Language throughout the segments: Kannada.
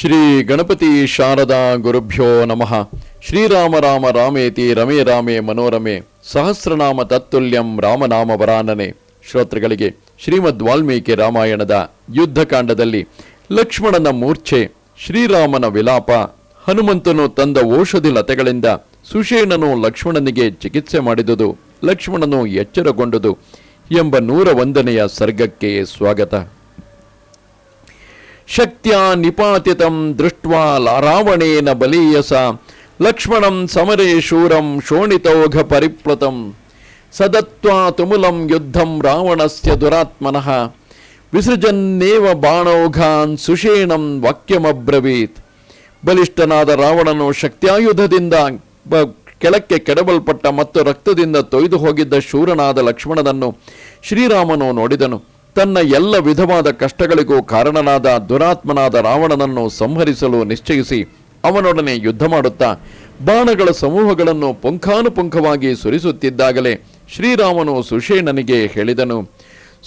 ಶ್ರೀ ಗಣಪತಿ ಶಾರದಾ ಗುರುಭ್ಯೋ ನಮಃ. ಶ್ರೀರಾಮ ರಾಮ ರಾಮೇತಿ ರಮೇ ರಾಮೇ ಮನೋರಮೆ. ಸಹಸ್ರನಾಮ ತತ್ತುಲ್ಯಂ ರಾಮನಾಮ ವರಾನನೆ. ಶ್ರೋತೃಗಳಿಗೆ ಶ್ರೀಮದ್ ವಾಲ್ಮೀಕಿ ರಾಮಾಯಣದ ಯುದ್ಧಕಾಂಡದಲ್ಲಿ ಲಕ್ಷ್ಮಣನ ಮೂರ್ಛೆ, ಶ್ರೀರಾಮನ ವಿಲಾಪ, ಹನುಮಂತನು ತಂದ ಔಷಧಿ ಲತೆಗಳಿಂದ ಸುಷೇಣನು ಲಕ್ಷ್ಮಣನಿಗೆ ಚಿಕಿತ್ಸೆ ಮಾಡಿದುದು, ಲಕ್ಷ್ಮಣನು ಎಚ್ಚರಗೊಂಡುದು ಎಂಬ ನೂರ ಒಂದನೆಯ ಸರ್ಗಕ್ಕೆ ಸ್ವಾಗತ. ಶಕ್ತ್ಯಾ ನಿಪಾತಿತಂ ದೃಷ್ಟ್ವಾ ಲ- ರಾವಣೇನ ಬಲೀಯಸ. ಲಕ್ಷ್ಮಣಂ ಸಮರೇ ಶೂರಂ ಶೋಣಿತೌಘ ಪರಿಪ್ಲುತಂ. ಸದತ್ವಾ ತುಮುಲಂ ಯುದ್ಧಂ ರಾವಣಸ್ಯ ದುರಾತ್ಮನಃ. ವಿಸೃಜನ್ನೇವ ಬಾಣೌಘಾನ್ ಸುಷೇಣಂ ವಾಕ್ಯಮಬ್ರವೀತ್. ಬಲಿಷ್ಠನಾದ ರಾವಣನು ಶಕ್ತ್ಯಾಯುಧದಿಂದ ಕೆಳಕ್ಕೆ ಕೆಡಬಲ್ಪಟ್ಟ ಮತ್ತು ರಕ್ತದಿಂದ ತೊಯ್ದು ಹೋಗಿದ್ದ ಶೂರನಾದ ಲಕ್ಷ್ಮಣನನ್ನು ಶ್ರೀರಾಮನು ನೋಡಿದನು. ತನ್ನ ಎಲ್ಲ ವಿಧವಾದ ಕಷ್ಟಗಳಿಗೂ ಕಾರಣನಾದ ದುರಾತ್ಮನಾದ ರಾವಣನನ್ನು ಸಂಹರಿಸಲು ನಿಶ್ಚಯಿಸಿ ಅವನೊಡನೆ ಯುದ್ಧ ಮಾಡುತ್ತಾ ಬಾಣಗಳ ಸಮೂಹಗಳನ್ನು ಪುಂಖಾನುಪುಂಖವಾಗಿ ಸುರಿಸುತ್ತಿದ್ದಾಗಲೇ ಶ್ರೀರಾಮನು ಸುಷೇಣನಿಗೆ ಹೇಳಿದನು,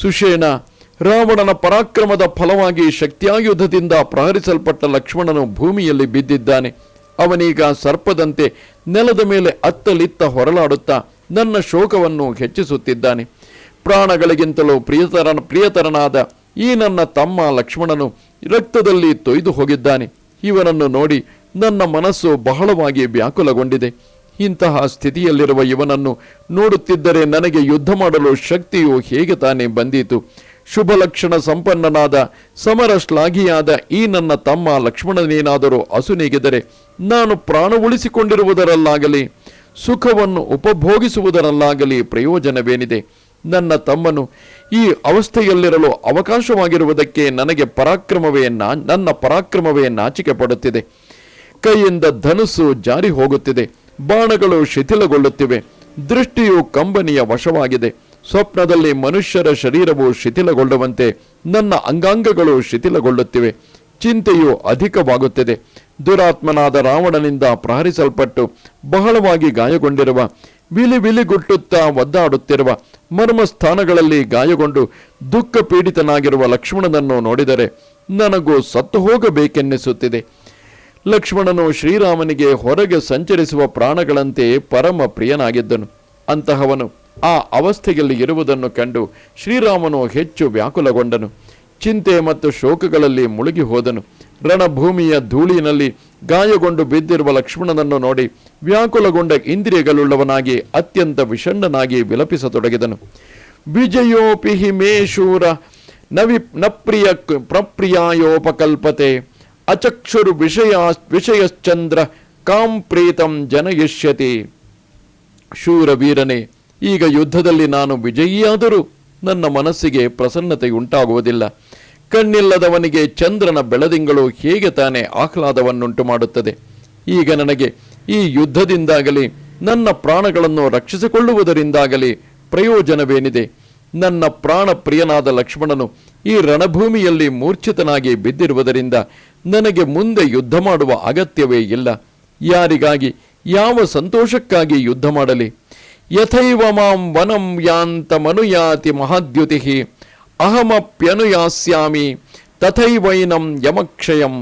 ಸುಷೇಣ, ರಾವಣನ ಪರಾಕ್ರಮದ ಫಲವಾಗಿ ಶಕ್ತಿಯಾಯುಧದಿಂದ ಪ್ರಹರಿಸಲ್ಪಟ್ಟ ಲಕ್ಷ್ಮಣನು ಭೂಮಿಯಲ್ಲಿ ಬಿದ್ದಿದ್ದಾನೆ. ಅವನೀಗ ಸರ್ಪದಂತೆ ನೆಲದ ಮೇಲೆ ಅತ್ತಲಿತ್ತ ಹೊರಲಾಡುತ್ತಾ ನನ್ನ ಶೋಕವನ್ನು ಹೆಚ್ಚಿಸುತ್ತಿದ್ದಾನೆ. ಪ್ರಾಣಗಳಿಗಿಂತಲೂ ಪ್ರಿಯತರ ಪ್ರಿಯತರನಾದ ಈ ನನ್ನ ತಮ್ಮ ಲಕ್ಷ್ಮಣನು ರಕ್ತದಲ್ಲಿ ತೊಯ್ದು ಹೋಗಿದ್ದಾನೆ. ಇವನನ್ನು ನೋಡಿ ನನ್ನ ಮನಸ್ಸು ಬಹಳವಾಗಿ ವ್ಯಾಕುಲಗೊಂಡಿದೆ. ಇಂತಹ ಸ್ಥಿತಿಯಲ್ಲಿರುವ ಇವನನ್ನು ನೋಡುತ್ತಿದ್ದರೆ ನನಗೆ ಯುದ್ಧ ಮಾಡಲು ಶಕ್ತಿಯು ಹೇಗೆ ತಾನೇ ಬಂದೀತು. ಶುಭ ಲಕ್ಷಣ ಸಂಪನ್ನನಾದ ಸಮರ ಶ್ಲಾಘಿಯಾದ ಈ ನನ್ನ ತಮ್ಮ ಲಕ್ಷ್ಮಣನೇನಾದರೂ ಅಸುನೀಗಿದರೆ ನಾನು ಪ್ರಾಣ ಉಳಿಸಿಕೊಂಡಿರುವುದರಲ್ಲಾಗಲಿ, ಸುಖವನ್ನು ಉಪಭೋಗಿಸುವುದರಲ್ಲಾಗಲಿ ಪ್ರಯೋಜನವೇನಿದೆ. ನನ್ನ ತಮ್ಮನು, ಈ ಅವಸ್ಥೆಯಲ್ಲಿರಲು ಅವಕಾಶವಾಗಿರುವುದಕ್ಕೆ ನನಗೆ ಪರಾಕ್ರಮವೇ ನನ್ನ ಪರಾಕ್ರಮವೇ ನಾಚಿಕೆ ಪಡುತ್ತಿದೆ ಕೈಯಿಂದ ಧನುಸ್ಸು ಜಾರಿ ಹೋಗುತ್ತಿದೆ, ಬಾಣಗಳು ಶಿಥಿಲಗೊಳ್ಳುತ್ತಿವೆ, ದೃಷ್ಟಿಯು ಕಂಬನಿಯ ವಶವಾಗಿದೆ. ಸ್ವಪ್ನದಲ್ಲಿ ಮನುಷ್ಯರ ಶರೀರವು ಶಿಥಿಲಗೊಳ್ಳುವಂತೆ, ನನ್ನ ಅಂಗಾಂಗಗಳು ಶಿಥಿಲಗೊಳ್ಳುತ್ತಿವೆ, ಚಿಂತೆಯು ಅಧಿಕವಾಗುತ್ತಿದೆ. ದುರಾತ್ಮನಾದ ರಾವಣನಿಂದ ಪ್ರಹರಿಸಲ್ಪಟ್ಟು ಬಹಳವಾಗಿ ಗಾಯಗೊಂಡಿರುವ ವಿಲಿ ವಿಲಿಗುಟ್ಟುತ್ತಾ ಒದ್ದಾಡುತ್ತಿರುವ ಮರ್ಮಸ್ಥಾನಗಳಲ್ಲಿ ಗಾಯಗೊಂಡು ದುಃಖ ಪೀಡಿತನಾಗಿರುವ ಲಕ್ಷ್ಮಣನನ್ನು ನೋಡಿದರೆ ನನಗೂ ಸತ್ತು ಹೋಗಬೇಕೆನ್ನಿಸುತ್ತಿದೆ. ಲಕ್ಷ್ಮಣನು ಶ್ರೀರಾಮನಿಗೆ ಹೊರಗೆ ಸಂಚರಿಸುವ ಪ್ರಾಣಗಳಂತೆ ಪರಮ ಪ್ರಿಯನಾಗಿದ್ದನು. ಅಂತಹವನು ಆ ಅವಸ್ಥೆಯಲ್ಲಿ ಇರುವುದನ್ನು ಕಂಡು ಶ್ರೀರಾಮನು ಹೆಚ್ಚು ವ್ಯಾಕುಲಗೊಂಡನು. ಚಿಂತೆ ಮತ್ತು ಶೋಕಗಳಲ್ಲಿ ಮುಳುಗಿ ಹೋದನು. ರಣಭೂಮಿಯ ಧೂಳಿನಲ್ಲಿ ಗಾಯಗೊಂಡು ಬಿದ್ದಿರುವ ಲಕ್ಷ್ಮಣನನ್ನು ನೋಡಿ ವ್ಯಾಕುಲಗೊಂಡ ಇಂದ್ರಿಯಗಳುಳ್ಳವನಾಗಿ ಅತ್ಯಂತ ವಿಷಣ್ಣನಾಗಿ ವಿಲಪಿಸತೊಡಗಿದನು. ವಿಜಯೋಪಿ ಹಿಮೇಶೂರ ಮೇ ನವಿ ನಪ್ರಿಯ ಪ್ರಪ್ರಿಯಾಯೋಪಕಲ್ಪತೆ ಅಚಕ್ಷುರು ವಿಷಯ ವಿಷಯಶ್ಚಂದ್ರ ಕಾಂ ಪ್ರೀತಂ ಜನಯಿಷ್ಯತಿ. ಶೂರವೀರನೇ ಈಗ ಯುದ್ಧದಲ್ಲಿ ನಾನು ವಿಜಯಿಯಾದರೂ ನನ್ನ ಮನಸ್ಸಿಗೆ ಪ್ರಸನ್ನತೆಯುಂಟಾಗುವುದಿಲ್ಲ. ಕಣ್ಣಿಲ್ಲದವನಿಗೆ ಚಂದ್ರನ ಬೆಳದಿಂಗಳು ಹೇಗೆ ತಾನೇ ಆಹ್ಲಾದವನ್ನುಂಟು ಮಾಡುತ್ತದೆ? ಈಗ ನನಗೆ ಈ ಯುದ್ಧದಿಂದಾಗಲಿ, ನನ್ನ ಪ್ರಾಣಗಳನ್ನು ರಕ್ಷಿಸಿಕೊಳ್ಳುವುದರಿಂದಾಗಲಿ ಪ್ರಯೋಜನವೇನಿದೆ? ನನ್ನ ಪ್ರಾಣ ಪ್ರಿಯನಾದ ಲಕ್ಷ್ಮಣನು ಈ ರಣಭೂಮಿಯಲ್ಲಿ ಮೂರ್ಛಿತನಾಗಿ ಬಿದ್ದಿರುವುದರಿಂದ ನನಗೆ ಮುಂದೆ ಯುದ್ಧ ಮಾಡುವ ಅಗತ್ಯವೇ ಇಲ್ಲ. ಯಾರಿಗಾಗಿ, ಯಾವ ಸಂತೋಷಕ್ಕಾಗಿ ಯುದ್ಧ ಮಾಡಲಿ? ಯಥೈವ ಮಾಂ ವನಂ ಯಾಂತ ಮನುಯಾತಿ ಮಹಾದ್ಯುತಿ. ಅಹಮಪ್ಯನುಯಾಸ್ಯಾಮಿ ತಥೈವೈನಂ ಯಮಕ್ಷಯಂ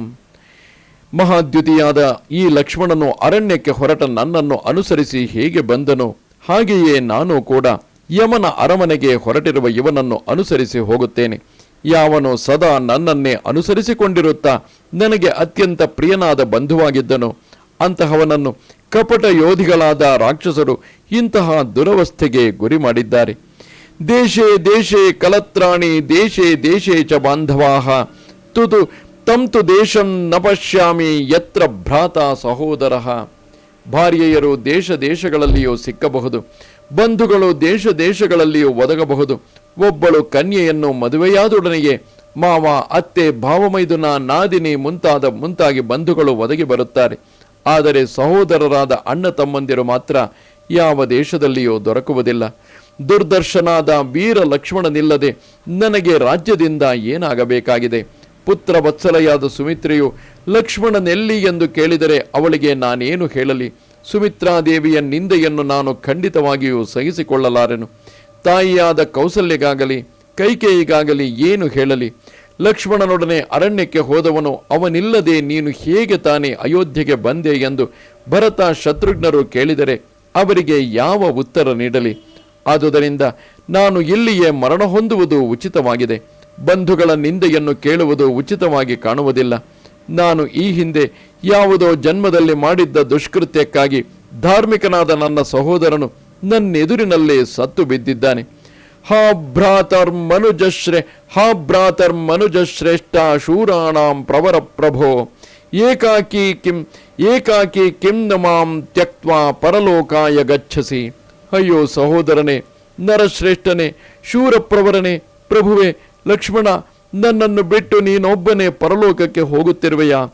ಮಹಾದ್ಯುತಿಯಾದ ಈ ಲಕ್ಷ್ಮಣನು ಅರಣ್ಯಕ್ಕೆ ಹೊರಟ ನನ್ನನ್ನು ಅನುಸರಿಸಿ ಹೇಗೆ ಬಂದನು? ಹಾಗೆಯೇ ನಾನು ಕೂಡ ಯಮನ ಅರಮನೆಗೆ ಹೊರಟಿರುವ ಇವನನ್ನು ಅನುಸರಿಸಿ ಹೋಗುತ್ತೇನೆ. ಯಾವನು ಸದಾ ನನ್ನನ್ನೇ ಅನುಸರಿಸಿಕೊಂಡಿರುತ್ತಾ, ನನಗೆ ಅತ್ಯಂತ ಪ್ರಿಯನಾದ ಬಂಧುವಾಗಿದ್ದನು. ಅಂತಹವನನ್ನು ಕಪಟ ಯೋಧಿಗಳಾದ ರಾಕ್ಷಸರು ಇಂತಹ ದುರವಸ್ಥೆಗೆ ಗುರಿ ಮಾಡಿದ್ದಾರೆ. ದೇಶೇ ದೇಶೇ ಕಲತ್ರಾಣಿ, ದೇಶೇ ದೇಶೇ ಚ ಬಾಂಧವಾಹ ತುತು ತಂತು ದೇಶಂ ನ ಪಶ್ಯಾಮಿ, ಯತ್ರ ಭ್ರಾತ ಸಹೋದರ. ಭಾರ್ಯೆಯರು ದೇಶ, ದೇಶಗಳಲ್ಲಿಯೂ ಸಿಕ್ಕಬಹುದು. ಬಂಧುಗಳು ದೇಶ, ದೇಶಗಳಲ್ಲಿಯೂ ಒದಗಬಹುದು. ಒಬ್ಬಳು ಕನ್ಯೆಯನ್ನು ಮದುವೆಯಾದೊಡನೆಯೇ ಮಾವ, ಅತ್ತೆ, ಭಾವಮೈದುನ, ನಾದಿನಿ ಮುಂತಾದ ಮುಂತಾಗಿ ಬಂಧುಗಳು ಒದಗಿ ಬರುತ್ತಾರೆ. ಆದರೆ ಸಹೋದರರಾದ ಅಣ್ಣ ತಮ್ಮಂದಿರು ಮಾತ್ರ ಯಾವ ದೇಶದಲ್ಲಿಯೂ ದೊರಕುವುದಿಲ್ಲ. ದುರ್ದರ್ಶನಾದ ವೀರ ಲಕ್ಷ್ಮಣನಿಲ್ಲದೆ ನನಗೆ ರಾಜ್ಯದಿಂದ ಏನಾಗಬೇಕಾಗಿದೆ? ಪುತ್ರ ವತ್ಸಲೆಯಾದ ಸುಮಿತ್ರೆಯು ಲಕ್ಷ್ಮಣನೆಲ್ಲಿ ಎಂದು ಕೇಳಿದರೆ ಅವಳಿಗೆ ನಾನೇನು ಹೇಳಲಿ? ಸುಮಿತ್ರಾದೇವಿಯ ನಿಂದೆಯನ್ನು ನಾನು ಖಂಡಿತವಾಗಿಯೂ ಸಹಿಸಿಕೊಳ್ಳಲಾರೆನು. ತಾಯಿಯಾದ ಕೌಸಲ್ಯಗಾಗಲಿ, ಕೈಕೇಯಿಗಾಗಲಿ ಏನು ಹೇಳಲಿ? ಲಕ್ಷ್ಮಣನೊಡನೆ ಅರಣ್ಯಕ್ಕೆ ಹೋದವನು, ಅವನಿಲ್ಲದೆ ನೀನು ಹೇಗೆ ತಾನೇ ಅಯೋಧ್ಯೆಗೆ ಬಂದೆ? ಎಂದು ಭರತ ಶತ್ರುಘ್ನರು ಕೇಳಿದರೆ, ಅವರಿಗೆ ಯಾವ ಉತ್ತರ ನೀಡಲಿ? ಆದುದರಿಂದ ನಾನು ಇಲ್ಲಿಯೇ ಮರಣ ಹೊಂದುವುದು ಉಚಿತವಾಗಿದೆ. ಬಂಧುಗಳ ನಿಂದೆಯನ್ನು ಕೇಳುವುದು ಉಚಿತವಾಗಿ ಕಾಣುವುದಿಲ್ಲ. ನಾನು ಈ ಹಿಂದೆ ಯಾವುದೋ ಜನ್ಮದಲ್ಲಿ ಮಾಡಿದ್ದ ದುಷ್ಕೃತ್ಯಕ್ಕಾಗಿ ಧಾರ್ಮಿಕನಾದ ನನ್ನ ಸಹೋದರನು ನನ್ನೆದುರಿನಲ್ಲಿ ಸತ್ತು ಬಿದ್ದಿದ್ದಾನೆ. ಹಾ ಭ್ರಾತರ್ ಮನುಜಶ್ರೇ, ಹಾ ಭ್ರಾತರ್ ಮನುಜಶ್ರೇಷ್ಠ ಶೂರಾಣಾಂ ಪ್ರವರ ಪ್ರಭೋ. ಏಕಾಕಿ ಕಿಂ ಏಕಾಕಿ ಕಿಂ ನಮಾಂ ತ್ಯಕ್ವಾ ಪರಲೋಕಾಯ ಗಚ್ಚಸಿ ಅಯ್ಯೋ ಸಹೋದರನೇ, ನರಶ್ರೇಷ್ಠನೇ, ಶೂರಪ್ರವರನೇ, ಪ್ರಭುವೆ, ಲಕ್ಷ್ಮಣ, ನನ್ನನ್ನು ಬಿಟ್ಟು ನೀನೊಬ್ಬನೇ ಪರಲೋಕಕ್ಕೆ ಹೋಗುತ್ತಿರುವೆಯಾ?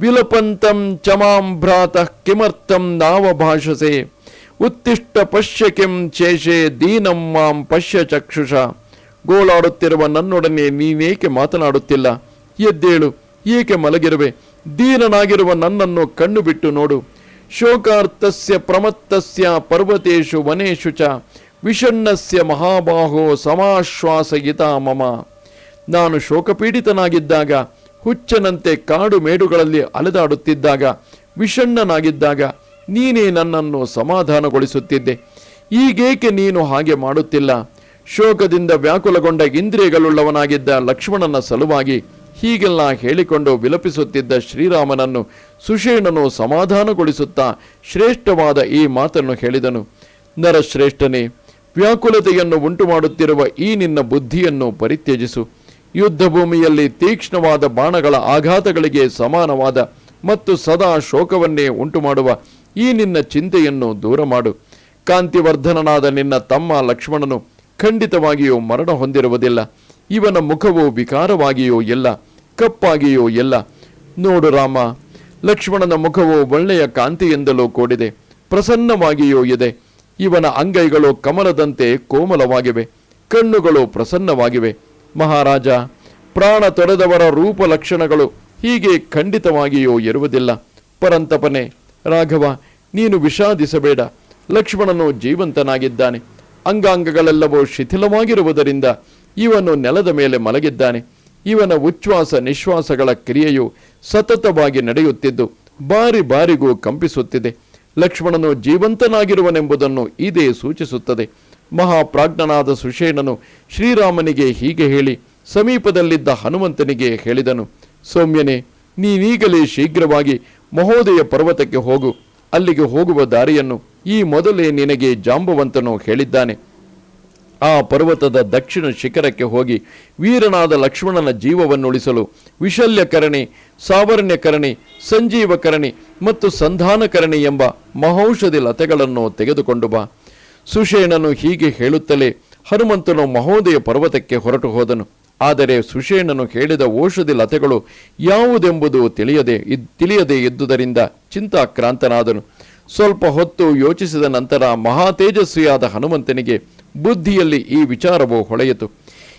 ವಿಲಪಂತಂ ಚಮಾಂ ಭ್ರಾತಃ ಕಿಮರ್ಥಂ ನಾವ ಭಾಷಸೆ. ಉತ್ತಿಷ್ಟ ಪಶ್ಯ ಕೆಂ ಚೇಷೆ ದೀನಂ ಮಾಂ ಪಶ್ಯ ಚಕ್ಷುಷ. ಗೋಳಾಡುತ್ತಿರುವ ನನ್ನೊಡನೆ ನೀನೇಕೆ ಮಾತನಾಡುತ್ತಿಲ್ಲ? ಎದ್ದೇಳು, ಏಕೆ ಮಲಗಿರುವೆ? ದೀನನಾಗಿರುವ ನನ್ನನ್ನು ಕಣ್ಣು ಬಿಟ್ಟು ನೋಡು. ಶೋಕಾರ್ತಸ್ಯ ಪ್ರಮತ್ತಸ್ಯ ಪರ್ವತೇಶು ವನೇಶು ಚ ವಿಷಣ್ಣಸ್ಯ ಮಹಾಬಾಹೋ ಸಮಾಶ್ವಾಸಯಿತ ಮಮ. ನಾನು ಶೋಕಪೀಡಿತನಾಗಿದ್ದಾಗ, ಹುಚ್ಚನಂತೆ ಕಾಡು ಮೇಡುಗಳಲ್ಲಿ ಅಲೆದಾಡುತ್ತಿದ್ದಾಗ, ವಿಷಣ್ಣನಾಗಿದ್ದಾಗ ನೀನೇ ನನ್ನನ್ನು ಸಮಾಧಾನಗೊಳಿಸುತ್ತಿದ್ದೆ. ಈಗೇಕೆ ನೀನು ಹಾಗೆ ಮಾಡುತ್ತಿಲ್ಲ? ಶೋಕದಿಂದ ವ್ಯಾಕುಲಗೊಂಡ ಇಂದ್ರಿಯಗಳುಳ್ಳವನಾಗಿದ್ದ ಲಕ್ಷ್ಮಣನ ಸಲುವಾಗಿ ಹೀಗೆಲ್ಲ ಹೇಳಿಕೊಂಡು ವಿಲಪಿಸುತ್ತಿದ್ದ ಶ್ರೀರಾಮನನ್ನು ಸುಷೇಣನು ಸಮಾಧಾನಗೊಳಿಸುತ್ತಾ ಶ್ರೇಷ್ಠವಾದ ಈ ಮಾತನ್ನು ಹೇಳಿದನು. ನರಶ್ರೇಷ್ಠನೇ, ವ್ಯಾಕುಲತೆಯನ್ನು ಉಂಟು ಮಾಡುತ್ತಿರುವ ಈ ನಿನ್ನ ಬುದ್ಧಿಯನ್ನು ಪರಿತ್ಯಜಿಸು. ಯುದ್ಧ ಭೂಮಿಯಲ್ಲಿ ತೀಕ್ಷ್ಣವಾದ ಬಾಣಗಳ ಆಘಾತಗಳಿಗೆ ಸಮಾನವಾದ ಮತ್ತು ಸದಾ ಶೋಕವನ್ನೇ ಉಂಟು ಮಾಡುವ ಈ ನಿನ್ನ ಚಿಂತೆಯನ್ನು ದೂರ ಮಾಡು ಕಾಂತಿವರ್ಧನನಾದ ನಿನ್ನ ತಮ್ಮ ಲಕ್ಷ್ಮಣನು ಖಂಡಿತವಾಗಿಯೂ ಮರಣ ಹೊಂದಿರುವುದಿಲ್ಲ. ಇವನ ಮುಖವು ವಿಕಾರವಾಗಿಯೋ ಇಲ್ಲ, ಕಪ್ಪಾಗಿಯೂ ಇಲ್ಲ. ನೋಡು ರಾಮ ಲಕ್ಷ್ಮಣನ ಮುಖವು ಒಳ್ಳೆಯ ಕಾಂತಿಯಿಂದಲೂ ಕೂಡಿದೆ, ಪ್ರಸನ್ನವಾಗಿಯೂ ಇದೆ. ಇವನ ಅಂಗೈಗಳು ಕಮಲದಂತೆ ಕೋಮಲವಾಗಿವೆ, ಕಣ್ಣುಗಳು ಪ್ರಸನ್ನವಾಗಿವೆ. ಮಹಾರಾಜ, ಪ್ರಾಣ ತೊರೆದವರ ರೂಪ ಲಕ್ಷಣಗಳು ಹೀಗೆ ಖಂಡಿತವಾಗಿಯೂ ಇರುವುದಿಲ್ಲ. ಪರಂತಪನೆ, ರಾಘವ, ನೀನು ವಿಷಾದಿಸಬೇಡ. ಲಕ್ಷ್ಮಣನು ಜೀವಂತನಾಗಿದ್ದಾನೆ. ಅಂಗಾಂಗಗಳೆಲ್ಲವೂ ಶಿಥಿಲವಾಗಿರುವುದರಿಂದ ಇವನು ನೆಲದ ಮೇಲೆ ಮಲಗಿದ್ದಾನೆ. ಇವನ ಉಚ್ಛ್ವಾಸ ನಿಶ್ವಾಸಗಳ ಕ್ರಿಯೆಯು ಸತತವಾಗಿ ನಡೆಯುತ್ತಿದ್ದು, ಬಾರಿ ಬಾರಿಗೂ ಕಂಪಿಸುತ್ತಿದೆ. ಲಕ್ಷ್ಮಣನು ಜೀವಂತನಾಗಿರುವನೆಂಬುದನ್ನು ಇದೇ ಸೂಚಿಸುತ್ತದೆ. ಮಹಾಪ್ರಾಜ್ಞನಾದ ಸುಷೇಣನು ಶ್ರೀರಾಮನಿಗೆ ಹೀಗೆ ಹೇಳಿ, ಸಮೀಪದಲ್ಲಿದ್ದ ಹನುಮಂತನಿಗೆ ಹೇಳಿದನು, ಸೌಮ್ಯನೇ, ನೀನೀಗಲೇ ಶೀಘ್ರವಾಗಿ ಮಹೋದಯ ಪರ್ವತಕ್ಕೆ ಹೋಗು. ಅಲ್ಲಿಗೆ ಹೋಗುವ ದಾರಿಯನ್ನು ಈ ಮೊದಲೇ ನಿನಗೆ ಜಾಂಬವಂತನು ಹೇಳಿದ್ದಾನೆ. ಆ ಪರ್ವತದ ದಕ್ಷಿಣ ಶಿಖರಕ್ಕೆ ಹೋಗಿ ವೀರನಾದ ಲಕ್ಷ್ಮಣನ ಜೀವವನ್ನು ಉಳಿಸಲು ವಿಶಲ್ಯಕರಣಿ, ಸಾವರ್ಣ್ಯಕರಣಿ, ಸಂಜೀವಕರಣಿ ಮತ್ತು ಸಂಧಾನಕರಣಿ ಎಂಬ ಮಹೌಷಧಿ ಲತೆಗಳನ್ನು ತೆಗೆದುಕೊಂಡು ಬಾ. ಸುಷೇಣನು ಹೀಗೆ ಹೇಳುತ್ತಲೇ ಹನುಮಂತನು ಮಹೋದಯ ಪರ್ವತಕ್ಕೆ ಹೊರಟು ಹೋದನು. ಆದರೆ ಸುಷೇಣನು ಹೇಳಿದ ಔಷಧಿ ಲತೆಗಳು ಯಾವುದೆಂಬುದು ತಿಳಿಯದೆ ಇದ್- ತಿಳಿಯದೆ ಇದ್ದುದರಿಂದ ಚಿಂತಾಕ್ರಾಂತನಾದನು. ಸ್ವಲ್ಪ ಹೊತ್ತು ಯೋಚಿಸಿದ ನಂತರ ಮಹಾತೇಜಸ್ವಿಯಾದ ಹನುಮಂತನಿಗೆ ಬುದ್ಧಿಯಲ್ಲಿ ಈ ವಿಚಾರವು ಹೊಳೆಯಿತು.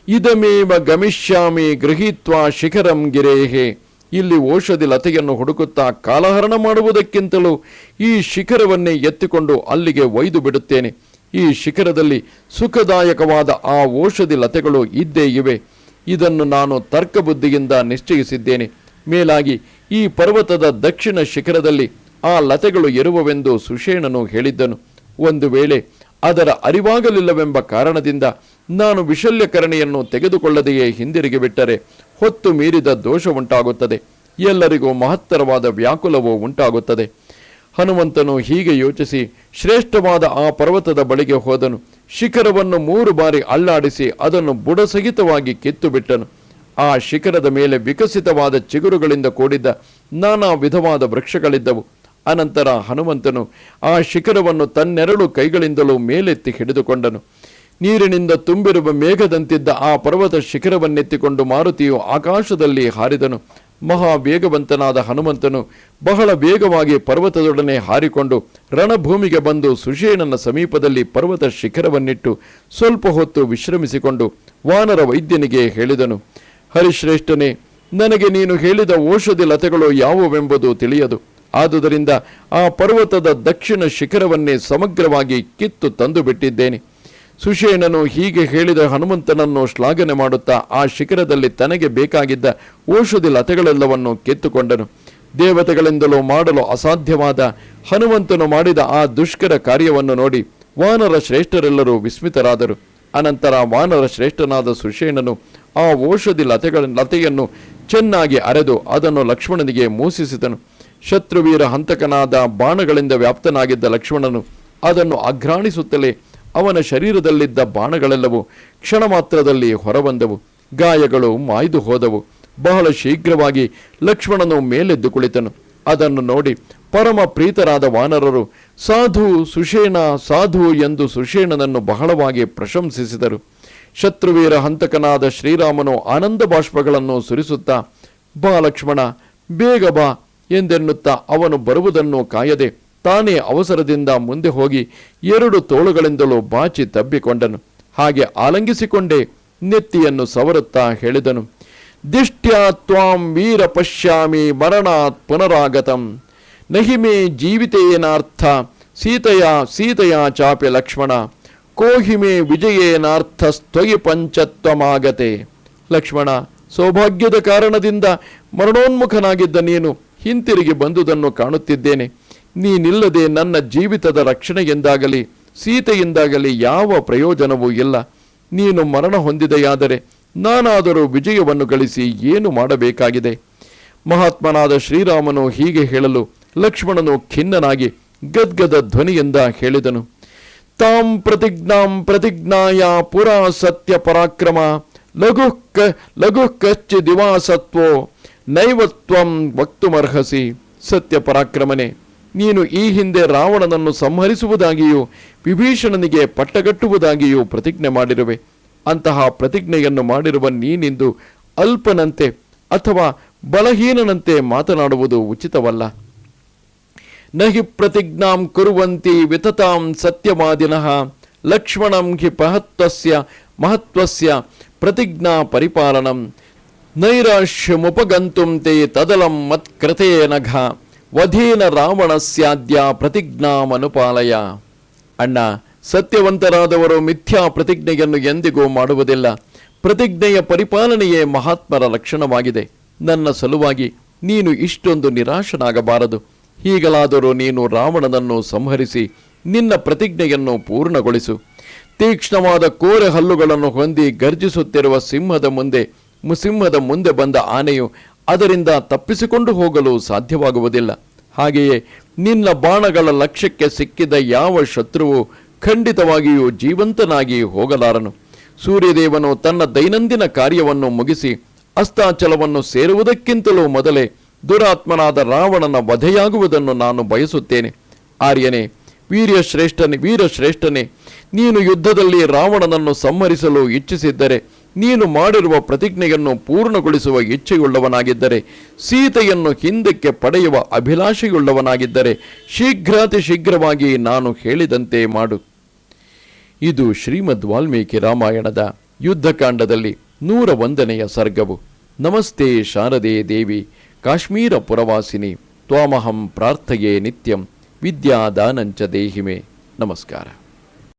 ಇದಮೇವ ಗಮಿಷ್ಯಾಮಿ ಗೃಹೀತ್ವ ಶಿಖರಂ ಗಿರೇಹೆ. ಇಲ್ಲಿ ಔಷಧಿ ಲತೆಯನ್ನು ಹುಡುಕುತ್ತಾ ಕಾಲಹರಣ ಮಾಡುವುದಕ್ಕಿಂತಲೂ ಈ ಶಿಖರವನ್ನೇ ಎತ್ತಿಕೊಂಡು ಅಲ್ಲಿಗೆ ಒಯ್ದು ಬಿಡುತ್ತೇನೆ. ಈ ಶಿಖರದಲ್ಲಿ ಸುಖದಾಯಕವಾದ ಆ ಔಷಧಿ ಲತೆಗಳು ಇದ್ದೇ ಇವೆ. ಇದನ್ನು ನಾನು ತರ್ಕಬುದ್ಧಿಯಿಂದ ನಿಶ್ಚಯಿಸಿದ್ದೇನೆ. ಮೇಲಾಗಿ ಈ ಪರ್ವತದ ದಕ್ಷಿಣ ಶಿಖರದಲ್ಲಿ ಆ ಲತೆಗಳು ಇರುವವೆಂದು ಸುಷೇಣನು ಹೇಳಿದ್ದನು. ಒಂದು ವೇಳೆ ಅದರ ಅರಿವಾಗಲಿಲ್ಲವೆಂಬ ಕಾರಣದಿಂದ ನಾನು ವಿಶಲ್ಯಕರಣಿಯನ್ನು ತೆಗೆದುಕೊಳ್ಳದೆಯೇ ಹಿಂದಿರುಗಿ ಬಿಟ್ಟರೆ ಹೊತ್ತು ಮೀರಿದ ದೋಷ ಉಂಟಾಗುತ್ತದೆ ಎಲ್ಲರಿಗೂ ಮಹತ್ತರವಾದ ವ್ಯಾಕುಲವು ಉಂಟಾಗುತ್ತದೆ. ಹನುಮಂತನು ಹೀಗೆ ಯೋಚಿಸಿ ಶ್ರೇಷ್ಠವಾದ ಆ ಪರ್ವತದ ಬಳಿಗೆ ಹೋದನು. ಶಿಖರವನ್ನು ಮೂರು ಬಾರಿ ಅಲ್ಲಾಡಿಸಿ ಅದನ್ನು ಬುಡಸಹಿತವಾಗಿ ಕಿತ್ತು ಬಿಟ್ಟನು. ಆ ಶಿಖರದ ಮೇಲೆ ವಿಕಸಿತವಾದ ಚಿಗುರುಗಳಿಂದ ಕೂಡಿದ್ದ ನಾನಾ ವಿಧವಾದ ವೃಕ್ಷಗಳಿದ್ದವು. ಅನಂತರ ಹನುಮಂತನು ಆ ಶಿಖರವನ್ನು ತನ್ನೆರಡು ಕೈಗಳಿಂದಲೂ ಮೇಲೆತ್ತಿ ಹಿಡಿದುಕೊಂಡನು. ನೀರಿನಿಂದ ತುಂಬಿರುವ ಮೇಘದಂತಿದ್ದ ಆ ಪರ್ವತ ಶಿಖರವನ್ನೆತ್ತಿಕೊಂಡು ಮಾರುತಿಯು ಆಕಾಶದಲ್ಲಿ ಹಾರಿದನು. ಮಹಾ ವೇಗವಂತನಾದ ಹನುಮಂತನು ಬಹಳ ವೇಗವಾಗಿ ಪರ್ವತದೊಡನೆ ಹಾರಿಕೊಂಡು ರಣಭೂಮಿಗೆ ಬಂದು ಸುಷೇಣನ ಸಮೀಪದಲ್ಲಿ ಪರ್ವತ ಶಿಖರವನ್ನಿಟ್ಟು ಸ್ವಲ್ಪ ಹೊತ್ತು ವಿಶ್ರಮಿಸಿಕೊಂಡು ವಾನರ ವೈದ್ಯನಿಗೆ ಹೇಳಿದನು, ಹರಿಶ್ರೇಷ್ಠನೇ, ನನಗೆ ನೀನು ಹೇಳಿದ ಔಷಧಿ ಲತೆಗಳು ಯಾವುವೆಂಬುದು ತಿಳಿಯದು. ಆದುದರಿಂದ ಆ ಪರ್ವತದ ದಕ್ಷಿಣ ಶಿಖರವನ್ನೇ ಸಮಗ್ರವಾಗಿ ಕಿತ್ತು ತಂದು ಬಿಟ್ಟಿದ್ದೇನೆ. ಸುಷೇಣನು ಹೀಗೆ ಹೇಳಿದ ಹನುಮಂತನನ್ನು ಶ್ಲಾಘನೆ ಮಾಡುತ್ತಾ ಆ ಶಿಖರದಲ್ಲಿ ತನಗೆ ಬೇಕಾಗಿದ್ದ ಔಷಧಿ ಲತೆಗಳೆಲ್ಲವನ್ನು ಕೆತ್ತುಕೊಂಡನು. ದೇವತೆಗಳಿಂದಲೂ ಮಾಡಲು ಅಸಾಧ್ಯವಾದ ಹನುಮಂತನು ಮಾಡಿದ ಆ ದುಷ್ಕರ ಕಾರ್ಯವನ್ನು ನೋಡಿ ವಾನರ ಶ್ರೇಷ್ಠರೆಲ್ಲರೂ ವಿಸ್ಮಿತರಾದರು. ಅನಂತರ ವಾನರ ಶ್ರೇಷ್ಠನಾದ ಸುಷೇಣನು ಆ ಔಷಧಿ ಲತೆಗಳ ಲತೆಯನ್ನು ಚೆನ್ನಾಗಿ ಅರೆದು ಅದನ್ನು ಲಕ್ಷ್ಮಣನಿಗೆ ಮೂಸಿಸಿದನು. ಶತ್ರುವೀರ ಹಂತಕನಾದ ಬಾಣಗಳಿಂದ ವ್ಯಾಪ್ತನಾಗಿದ್ದ ಲಕ್ಷ್ಮಣನು ಅದನ್ನು ಅಘ್ರಾಣಿಸುತ್ತಲೇ ಅವನ ಶರೀರದಲ್ಲಿದ್ದ ಬಾಣಗಳೆಲ್ಲವೂ ಕ್ಷಣ ಮಾತ್ರದಲ್ಲಿ ಹೊರಬಂದವು. ಗಾಯಗಳು ಮಾಯ್ದು ಹೋದವು. ಬಹಳ ಶೀಘ್ರವಾಗಿ ಲಕ್ಷ್ಮಣನು ಮೇಲೆದ್ದು ಕುಳಿತನು. ಅದನ್ನು ನೋಡಿ ಪರಮ ಪ್ರೀತರಾದ ವಾನರರು, ಸಾಧು ಸುಷೇಣ, ಸಾಧು ಎಂದು ಸುಷೇಣನನ್ನು ಬಹಳವಾಗಿ ಪ್ರಶಂಸಿಸಿದರು. ಶತ್ರುವೀರ ಹಂತಕನಾದ ಶ್ರೀರಾಮನು ಆನಂದ ಬಾಷ್ಪಗಳನ್ನು ಸುರಿಸುತ್ತಾ, ಬಾ ಲಕ್ಷ್ಮಣ, ಬೇಗ ಬಾ ಎಂದೆನ್ನುತ್ತಾ ಅವನು ಬರುವುದನ್ನು ಕಾಯದೆ ತಾನೇ ಅವಸರದಿಂದ ಮುಂದೆ ಹೋಗಿ ಎರಡು ತೋಳುಗಳಿಂದಲೂ ಬಾಚಿ ತಬ್ಬಿಕೊಂಡನು. ಹಾಗೆ ಆಲಂಗಿಸಿಕೊಂಡೇ ನೆತ್ತಿಯನ್ನು ಸವರುತ್ತಾ ಹೇಳಿದನು, ದಿಷ್ಟ್ಯಾ ತ್ವಾಂ ವೀರ ಪಶ್ಯಾಮಿ ಮರಣಾತ್ ಪುನರಾಗತಂ. ನಹಿಮೆ ಜೀವಿತೇನಾರ್ಥ ಸೀತೆಯ ಸೀತೆಯ ಚಾಪೆ ಲಕ್ಷ್ಮಣ. ಕೋಹಿಮೆ ವಿಜಯೇನಾರ್ಥ ಸ್ತೊಯಿ ಪಂಚತ್ವಮಾಗತೆ. ಲಕ್ಷ್ಮಣ, ಸೌಭಾಗ್ಯದ ಕಾರಣದಿಂದ ಮರಣೋನ್ಮುಖನಾಗಿದ್ದ ನೀನು ಹಿಂತಿರುಗಿ ಬಂದುದನ್ನು ಕಾಣುತ್ತಿದ್ದೇನೆ. ನೀನಿಲ್ಲದೆ ನನ್ನ ಜೀವಿತದ ರಕ್ಷಣೆಯಿಂದಾಗಲಿ, ಸೀತೆಯಿಂದಾಗಲಿ ಯಾವ ಪ್ರಯೋಜನವೂ ಇಲ್ಲ. ನೀನು ಮರಣ ಹೊಂದಿದೆಯಾದರೆ ನಾನಾದರೂ ವಿಜಯವನ್ನು ಗಳಿಸಿ ಏನು ಮಾಡಬೇಕಾಗಿದೆ? ಮಹಾತ್ಮನಾದ ಶ್ರೀರಾಮನು ಹೀಗೆ ಹೇಳಲು ಲಕ್ಷ್ಮಣನು ಖಿನ್ನನಾಗಿ ಗದ್ಗದ ಧ್ವನಿಯಿಂದ ಹೇಳಿದನು. ತಾಂ ಪ್ರತಿಜ್ಞಾಂ ಪ್ರತಿಜ್ಞಾಯ ಪುರಾ ಸತ್ಯ ಪರಾಕ್ರಮ ಲಘು ಕ ಲಘು ಕಚ್ಚಿ ದಿವಾಸತ್ವೋ. ನೈವತ್ವಂ ವಕ್ತುಮರ್ಹಸಿ, ಸತ್ಯ ಪರಾಕ್ರಮನೆ. ನೀನು ಈ ಹಿಂದೆ ರಾವಣನನ್ನು ಸಂಹರಿಸುವುದಾಗಿಯೂ, ವಿಭೀಷಣನಿಗೆ ಪಟ್ಟಗಟ್ಟುವುದಾಗಿಯೂ ಪ್ರತಿಜ್ಞೆ ಮಾಡಿರುವೆ. ಅಂತಹ ಪ್ರತಿಜ್ಞೆಯನ್ನು ಮಾಡಿರುವ ನೀನಿಂದು ಅಲ್ಪನಂತೆ ಅಥವಾ ಬಲಹೀನನಂತೆ ಮಾತನಾಡುವುದು ಉಚಿತವಲ್ಲ. ನಹಿ ಪ್ರತಿಜ್ಞಾಂ ಕುರುವಂತಿ ವಿತತಾಂ ಸತ್ಯವಾದಿನಃ ಲಕ್ಷ್ಮಣಂ ಹಿ ಮಹತ್ವಸ್ಯ ಮಹತ್ವಸ್ಯ ಪ್ರತಿಜ್ಞಾ ಪರಿಪಾಲನಂ. ನೈರಾಶ್ಯಮುಪಗಂತುಂ ತೇ ತದಲಂ ಮತ್ಕೃತೇ ನಘ. ವಧೀನ ರಾವಣಸ್ಯಾದ್ಯ ಪ್ರತಿಜ್ಞಾಮನುಪಾಲಯ. ಅಣ್ಣ, ಸತ್ಯವಂತರಾದವರು ಮಿಥ್ಯಾ ಪ್ರತಿಜ್ಞೆಯನ್ನು ಎಂದಿಗೂ ಮಾಡುವುದಿಲ್ಲ. ಪ್ರತಿಜ್ಞೆಯ ಪರಿಪಾಲನೆಯೇ ಮಹಾತ್ಮರ ಲಕ್ಷಣವಾಗಿದೆ. ನನ್ನ ಸಲುವಾಗಿ ನೀನು ಇಷ್ಟೊಂದು ನಿರಾಶನಾಗಬಾರದು. ಹೀಗಲಾದರೂ ನೀನು ರಾವಣನನ್ನು ಸಂಹರಿಸಿ ನಿನ್ನ ಪ್ರತಿಜ್ಞೆಯನ್ನು ಪೂರ್ಣಗೊಳಿಸು. ತೀಕ್ಷ್ಣವಾದ ಕೋರೆ ಹಲ್ಲುಗಳನ್ನು ಹೊಂದಿ ಗರ್ಜಿಸುತ್ತಿರುವ ಸಿಂಹದ ಮುಂದೆ ಸಿಂಹದ ಮುಂದೆ ಬಂದ ಆನೆಯು ಅದರಿಂದ ತಪ್ಪಿಸಿಕೊಂಡು ಹೋಗಲು ಸಾಧ್ಯವಾಗುವುದಿಲ್ಲ. ಹಾಗೆಯೇ ನಿನ್ನ ಬಾಣಗಳ ಲಕ್ಷ್ಯಕ್ಕೆ ಸಿಕ್ಕಿದ ಯಾವ ಶತ್ರುವು ಖಂಡಿತವಾಗಿಯೂ ಜೀವಂತನಾಗಿ ಹೋಗಲಾರನು. ಸೂರ್ಯದೇವನು ತನ್ನ ದೈನಂದಿನ ಕಾರ್ಯವನ್ನು ಮುಗಿಸಿ ಅಸ್ತಾಚಲವನ್ನು ಸೇರುವುದಕ್ಕಿಂತಲೂ ಮೊದಲೇ ದುರಾತ್ಮನಾದ ರಾವಣನ ವಧೆಯಾಗುವುದನ್ನು ನಾನು ಬಯಸುತ್ತೇನೆ. ಆರ್ಯನೇ, ವೀರ್ಯಶ್ರೇಷ್ಠನೇ, ವೀರಶ್ರೇಷ್ಠನೇ, ನೀನು ಯುದ್ಧದಲ್ಲಿ ರಾವಣನನ್ನು ಸಂಹರಿಸಲು ಇಚ್ಛಿಸಿದ್ದರೆ ನೀನು ಮಾಡಿರುವ ಪ್ರತಿಜ್ಞೆಯನ್ನು ಪೂರ್ಣಗೊಳಿಸುವ ಇಚ್ಛೆಯುಳ್ಳವನಾಗಿದ್ದರೆ, ಸೀತೆಯನ್ನು ಹಿಂದಕ್ಕೆ ಪಡೆಯುವ ಅಭಿಲಾಷೆಯುಳ್ಳವನಾಗಿದ್ದರೆ, ಶೀಘ್ರಾತಿ ಶೀಘ್ರವಾಗಿ ನಾನು ಹೇಳಿದಂತೆ ಮಾಡು. ಇದು ಶ್ರೀಮದ್ ವಾಲ್ಮೀಕಿ ರಾಮಾಯಣದ ಯುದ್ಧಕಾಂಡದಲ್ಲಿ ನೂರ ಒಂದನೆಯ ಸರ್ಗವು. ನಮಸ್ತೆ ಶಾರದೆ ದೇವಿ, ಕಾಶ್ಮೀರ ಪುರವಾಸಿನಿ, ತ್ವಾಮಹಂ ಪ್ರಾರ್ಥಯೇ ನಿತ್ಯಂ, ವಿದ್ಯಾದಾನಂಚ ದೇಹಿಮೆ. ನಮಸ್ಕಾರ.